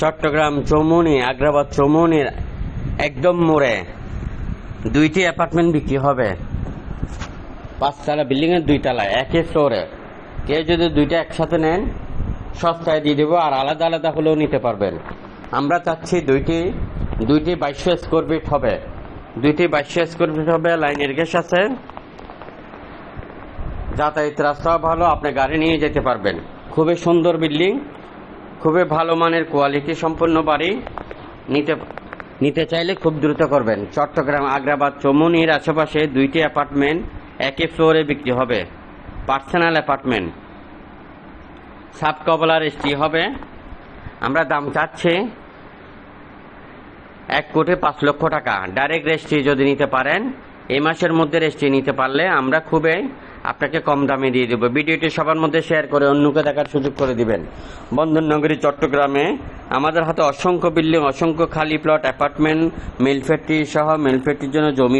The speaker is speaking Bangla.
চট্টগ্রাম চৌমুনি আগ্রাবাদ চৌমুনির একদম মোড়ে দুইটি অ্যাপার্টমেন্ট বিক্রি হবে। পাঁচতলা বিল্ডিং এর দুই তলা একই ফ্লোরে কেউ যদি দুইটা একসাথে নেন, সস্তায় দিয়ে দেবো আর আলাদা আলাদা হলেও নিতে পারবেন। আমরা চাচ্ছি দুইটি দুইটি বাইশশো স্কোয়ার ফিট হবে। দুইটি বাইশশো স্কোয়ার ফিট হবে লাইনের গ্যাস আছে। যাতায়াত রাস্তাও ভালো, আপনি গাড়ি নিয়ে যেতে পারবেন। খুবই সুন্দর বিল্ডিং। খুবই ভালো মানের কোয়ালিটি সম্পন্ন বাড়ি নিতে নিতে চাইলে খুব দ্রুত করবেন। চট্টগ্রাম, আগ্রাবাদ, চৌমুনির আশেপাশে দুইটি অ্যাপার্টমেন্ট একই ফ্লোরে বিক্রি হবে। পার্সোনাল অ্যাপার্টমেন্ট সাব কবলার এসটি হবে। আমরা দাম চাচ্ছি এক কোটি পাঁচ লক্ষ টাকা। ডাইরেক্ট রেজিস্ট্রি যদি নিতে পারেন, এই মাসের মধ্যে রেজিস্ট্রি নিতে পারলে আমরা খুবই আপনাকে কম দামে দিয়ে দেবো। ভিডিওটি সবার মধ্যে শেয়ার করে অন্যকে দেখার সুযোগ করে দিবেন। বন্ধননগরী, চট্টগ্রামে আমাদের হাতে অসংখ্য বিল্ডিং অসংখ্য খালি প্লট অ্যাপার্টমেন্ট মিল সহ মিল জন্য জমি